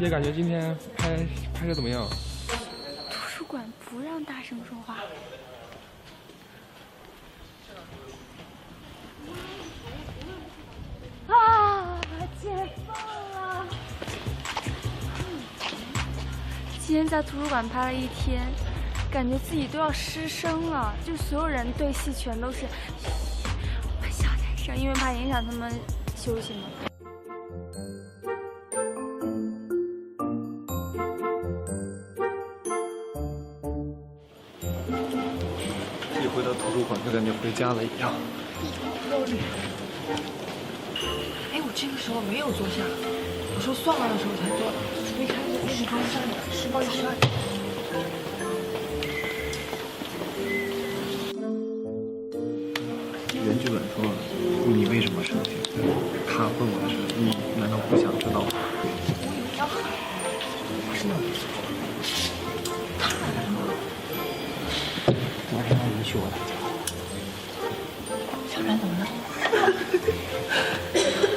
姐感觉今天拍拍的怎么样？图书馆不让大声说话。啊，解放了！今天在图书馆拍了一天，感觉自己都要失声了，就所有人对戏全都是嘘，我小点声，因为怕影响他们休息嘛。回到图书馆就感觉回家了一样。哎，我这个时候没有坐下，我说算了的时候才坐的。没看见电视方向，时报一十二。原剧本说你为什么生气？他问我的是你难道不想知道吗？昨天你你去我老家，小冉怎么了？